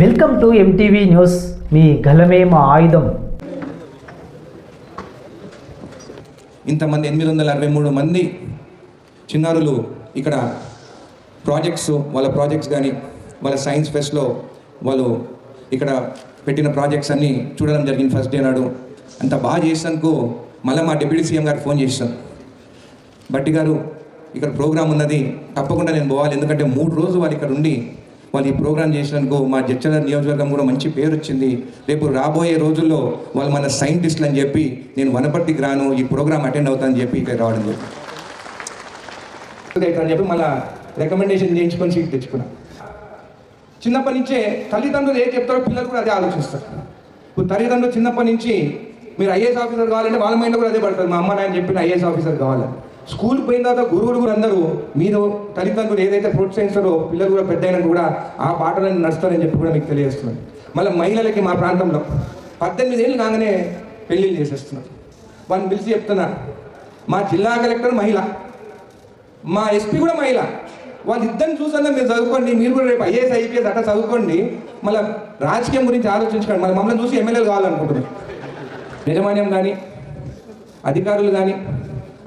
Welcome to MTV news మీ గలమే మా ఆయుధం. ఇంతమంది ఎనిమిది వందల అరవై మూడు మంది చిన్నారులు ఇక్కడ ప్రాజెక్ట్స్ వాళ్ళ ప్రాజెక్ట్స్ కానీ వాళ్ళ సైన్స్ ఫెస్ట్లో వాళ్ళు ఇక్కడ పెట్టిన ప్రాజెక్ట్స్ అన్నీ చూడడం జరిగింది ఫస్ట్ డే నాడు. అంత బాగా చేసినందుకు మళ్ళీ మా డిప్యూటీ సీఎం గారు ఫోన్ చేశాను బట్టి గారు ఇక్కడ ప్రోగ్రామ్ ఉన్నది తప్పకుండా నేను పోవాలి. ఎందుకంటే మూడు రోజులు వాళ్ళు ఇక్కడ ఉండి వాళ్ళు ఈ ప్రోగ్రామ్ చేసినందుకు మా జడ్చల నియోజకవర్గం కూడా మంచి పేరు వచ్చింది. రేపు రాబోయే రోజుల్లో వాళ్ళు మన సైంటిస్టులు అని చెప్పి నేను వనపర్తికి రాను ఈ ప్రోగ్రామ్ అటెండ్ అవుతానని చెప్పి ఇక్కడ రావడం జరిగింది. అని చెప్పి మళ్ళీ రికమెండేషన్ చేయించుకొని సీట్ తెచ్చుకున్నా. చిన్నప్పటి నుంచే తల్లిదండ్రులు ఏం చెప్తారో పిల్లలు కూడా అదే ఆలోచిస్తారు. ఇప్పుడు తల్లిదండ్రులు చిన్నప్పటి నుంచి మీరు ఐఏఎస్ ఆఫీసర్ కావాలంటే వాళ్ళ మైండ్ కూడా అదే పడతారు మా అమ్మ నాయన చెప్పిన ఐఏఎస్ ఆఫీసర్ కావాలి. స్కూల్ పోయిన తర్వాత గురువులు కూడా అందరూ మీరు తల్లిదండ్రులు ఏదైతే ప్రోత్సహిస్తారో పిల్లలు కూడా పెద్ద కూడా ఆ బాటలను నడుస్తారని చెప్పి కూడా మీకు తెలియజేస్తున్నాను. మళ్ళీ మహిళలకి మా ప్రాంతంలో పద్దెనిమిది ఏళ్ళు కాగానే పెళ్ళిళ్ళు చేసేస్తున్నారు. వాళ్ళని పిలిచి చెప్తున్నా మా జిల్లా కలెక్టర్ మహిళ మా ఎస్పీ కూడా మహిళ వాళ్ళిద్దరిని చూసన్నా మీరు చదువుకోండి మీరు కూడా రేపు ఐఏఎస్ ఐపీఎస్ అట్లా చదువుకోండి మళ్ళీ రాజకీయం గురించి ఆలోచించుకోండి మళ్ళీ మమ్మల్ని చూసి ఎమ్మెల్యేలు కావాలనుకుంటున్నారు. యజమాన్యం కానీ అధికారులు కానీ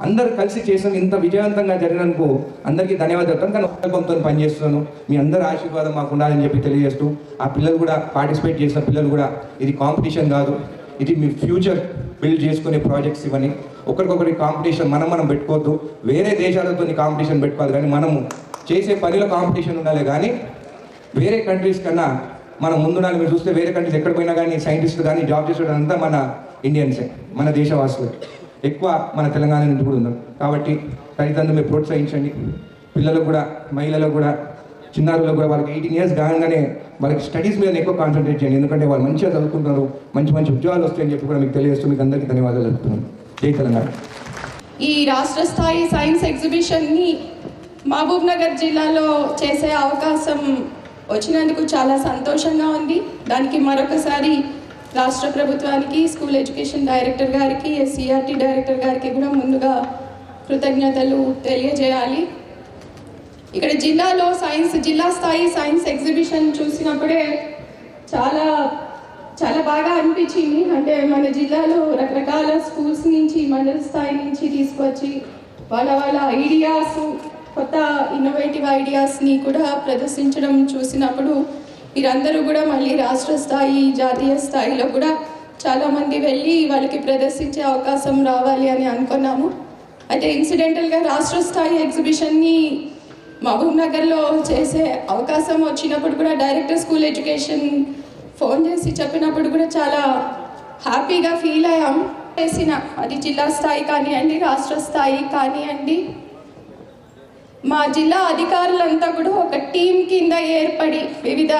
అందరు కలిసి చేసిన ఇంత విజయవంతంగా జరిగినందుకు అందరికీ ధన్యవాదాలు చెప్తాను. కానీ ఉపయోగంతో పనిచేస్తున్నాను. మీ అందరి ఆశీర్వాదం మాకు ఉండాలని చెప్పి తెలియజేస్తూ ఆ పిల్లలు కూడా పార్టిసిపేట్ చేసిన పిల్లలు కూడా ఇది కాంపిటీషన్ కాదు. ఇది మీ ఫ్యూచర్ బిల్డ్ చేసుకునే ప్రాజెక్ట్స్ ఇవన్నీ. ఒకరికొకరి కాంపిటీషన్ మనం మనం పెట్టుకోవద్దు. వేరే దేశాలతో కాంపిటీషన్ పెట్టుకోవాలి. కానీ మనము చేసే పనిలో కాంపిటీషన్ ఉండాలి. కానీ వేరే కంట్రీస్ కన్నా మనం ముందుండాలి. మీరు చూస్తే వేరే కంట్రీస్ ఎక్కడ పోయినా కానీ సైంటిస్ట్ కానీ జాబ్ చేసేటంతా మన ఇండియన్సే మన దేశవాసులు. ఎక్కువ మన తెలంగాణ నుంచి కూడా ఉన్నాం కాబట్టి తల్లిదండ్రులు మీరు ప్రోత్సహించండి. పిల్లలకు కూడా మహిళలకు కూడా చిన్నారులకు కూడా వాళ్ళకి ఎయిటీన్ ఇయర్స్ కాగానే వాళ్ళకి స్టడీస్ మీద ఎక్కువ కాన్సన్ట్రేట్ చేయండి. ఎందుకంటే వాళ్ళు మంచిగా చదువుకుంటున్నారు మంచి మంచి ఉద్యోగాలు వస్తాయని చెప్పి కూడా మీకు తెలియజేస్తూ మీకు అందరికీ ధన్యవాదాలు చెప్తున్నాను జై తెలంగాణ. ఈ రాష్ట్ర స్థాయి సైన్స్ ఎగ్జిబిషన్ని మహబూబ్ నగర్ జిల్లాలో చేసే అవకాశం వచ్చినందుకు చాలా సంతోషంగా ఉంది. దానికి మరొకసారి రాష్ట్ర ప్రభుత్వానికి స్కూల్ ఎడ్యుకేషన్ డైరెక్టర్ గారికి ఎస్సీఆర్టీ డైరెక్టర్ గారికి కూడా ముందుగా కృతజ్ఞతలు తెలియజేయాలి. ఇక్కడ జిల్లాలో సైన్స్ జిల్లా స్థాయి సైన్స్ ఎగ్జిబిషన్ చూసినప్పుడే చాలా చాలా బాగా అనిపించింది. అంటే మన జిల్లాలో రకరకాల స్కూల్స్ నుంచి మండల స్థాయి నుంచి తీసుకొచ్చి వాళ్ళ వాళ్ళ ఐడియాస్ కొత్త ఇన్నోవేటివ్ ఐడియాస్ని కూడా ప్రదర్శించడం చూసినప్పుడు మీరందరూ కూడా మళ్ళీ రాష్ట్ర స్థాయి జాతీయ స్థాయిలో కూడా చాలామంది వెళ్ళి వాళ్ళకి ప్రదర్శించే అవకాశం రావాలి అని అనుకున్నాము. అయితే ఇన్సిడెంటల్గా రాష్ట్ర స్థాయి ఎగ్జిబిషన్ని మహబూబ్ నగర్లో చేసే అవకాశం వచ్చినప్పుడు కూడా డైరెక్టర్ స్కూల్ ఎడ్యుకేషన్ ఫోన్ చేసి చెప్పినప్పుడు కూడా చాలా హ్యాపీగా ఫీల్ అయ్యాం. చేసిన అది జిల్లా స్థాయి కానివ్వండి రాష్ట్ర స్థాయి కానివ్వండి మా జిల్లా అధికారులంతా కూడా ఒక టీం కింద ఏర్పడి వివిధ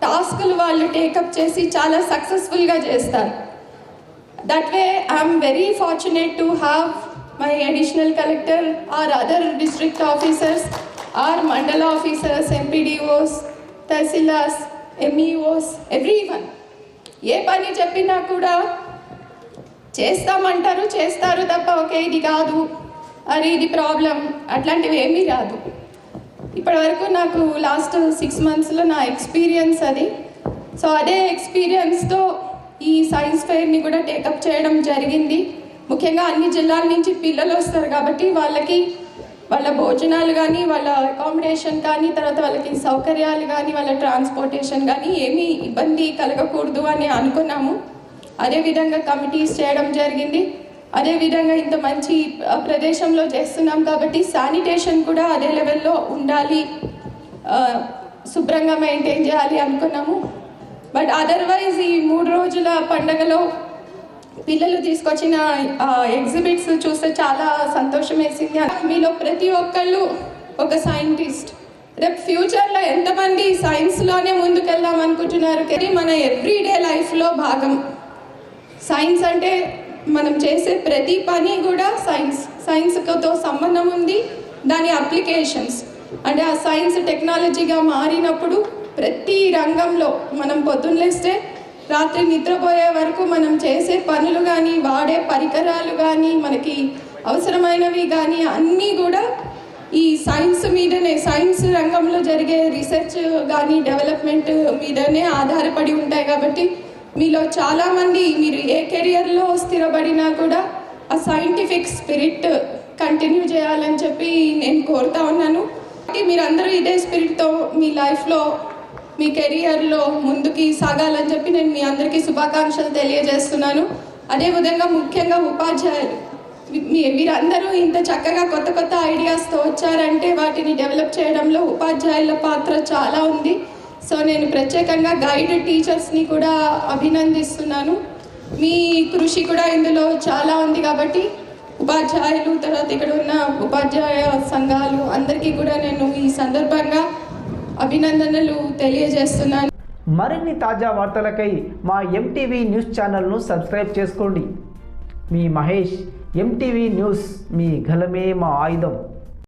టాస్కులు వాళ్ళు టేకప్ చేసి చాలా సక్సెస్ఫుల్గా చేస్తారు. That way I'm very fortunate to have my additional collector or other district officers or mandal officers MPDOs tahsildars MEOs every one ఏ పని చెప్పినా కూడా చేస్తామంటారు చేస్తారు తప్ప ఓకే ఇది కాదు. అరే ఇది ప్రాబ్లం. అట్లాంటివి ఏమీ రాదు. ఇప్పటి వరకు నాకు లాస్ట్ సిక్స్ మంత్స్లో నా ఎక్స్పీరియన్స్ అది. సో అదే ఎక్స్పీరియన్స్తో ఈ సైన్స్ ఫెయిర్ని కూడా టేకప్ చేయడం జరిగింది. ముఖ్యంగా అన్ని జిల్లాల నుంచి పిల్లలు వస్తారు కాబట్టి వాళ్ళకి వాళ్ళ భోజనాలు కానీ వాళ్ళ అకామిడేషన్ కానీ తర్వాత వాళ్ళకి సౌకర్యాలు కానీ వాళ్ళ ట్రాన్స్పోర్టేషన్ కానీ ఏమీ ఇబ్బంది కలగకూడదు అని అనుకున్నాము. అదేవిధంగా కమిటీస్ చేయడం జరిగింది. అదేవిధంగా ఇంత మంచి ప్రదేశంలో చేస్తున్నాం కాబట్టి శానిటేషన్ కూడా అదే లెవెల్లో ఉండాలి. శుభ్రంగా మెయింటైన్ చేయాలి అనుకున్నాము. బట్ అదర్వైజ్ ఈ మూడు రోజుల పండగలో పిల్లలు తీసుకొచ్చిన ఎగ్జిబిట్స్ చూస్తే చాలా సంతోషం వేసింది. మీలో ప్రతి ఒక్కళ్ళు ఒక సైంటిస్ట్. రేపు ఫ్యూచర్లో ఎంతమంది సైన్స్లోనే ముందుకెళ్దాం అనుకుంటున్నారు? కానీ మన ఎవ్రీడే లైఫ్లో భాగం. సైన్స్ అంటే మనం చేసే ప్రతి పని కూడా సైన్స్ సైన్స్తో సంబంధం ఉంది. దాని అప్లికేషన్స్ అంటే ఆ సైన్స్ టెక్నాలజీగా మారినప్పుడు ప్రతి రంగంలో మనం పొద్దున్నలేస్తే రాత్రి నిద్రపోయే వరకు మనం చేసే పనులు కానీ వాడే పరికరాలు కానీ మనకి అవసరమైనవి కానీ అన్నీ కూడా ఈ సైన్స్ మీదనే సైన్స్ రంగంలో జరిగే రీసెర్చ్ కానీ డెవలప్మెంట్ మీదనే ఆధారపడి ఉంటాయి కాబట్టి మీలో చాలామంది మీరు ఏ కెరియర్లో స్థిరపడినా కూడా ఆ సైంటిఫిక్ స్పిరిట్ కంటిన్యూ చేయాలని చెప్పి నేను కోరుతా ఉన్నాను. కాబట్టి మీరందరూ ఇదే స్పిరిట్తో మీ లైఫ్లో మీ కెరియర్లో ముందుకి సాగాలని చెప్పి నేను మీ అందరికీ శుభాకాంక్షలు తెలియజేస్తున్నాను. అదేవిధంగా ముఖ్యంగా ఉపాధ్యాయులు మీ వీరందరూ ఇంత చక్కగా కొత్త కొత్త ఐడియాస్తో వచ్చారంటే వాటిని డెవలప్ చేయడంలో ఉపాధ్యాయుల పాత్ర చాలా ఉంది. సో నేను ప్రత్యేకంగా గైడ్ టీచర్స్ని కూడా అభినందిస్తున్నాను. మీ కృషి కూడా ఇందులో చాలా ఉంది కాబట్టి ఉపాధ్యాయులు తర్వాత ఇక్కడ ఉన్న ఉపాధ్యాయ సంఘాలు అందరికీ కూడా నేను ఈ సందర్భంగా అభినందనలు తెలియజేస్తున్నాను. మరిన్ని తాజా వార్తలకై మా ఎంటీవీ న్యూస్ ఛానల్ను సబ్స్క్రైబ్ చేసుకోండి. మీ మహేష్ ఎంటీవీ న్యూస్ మీ గలమే మా ఆయుధం.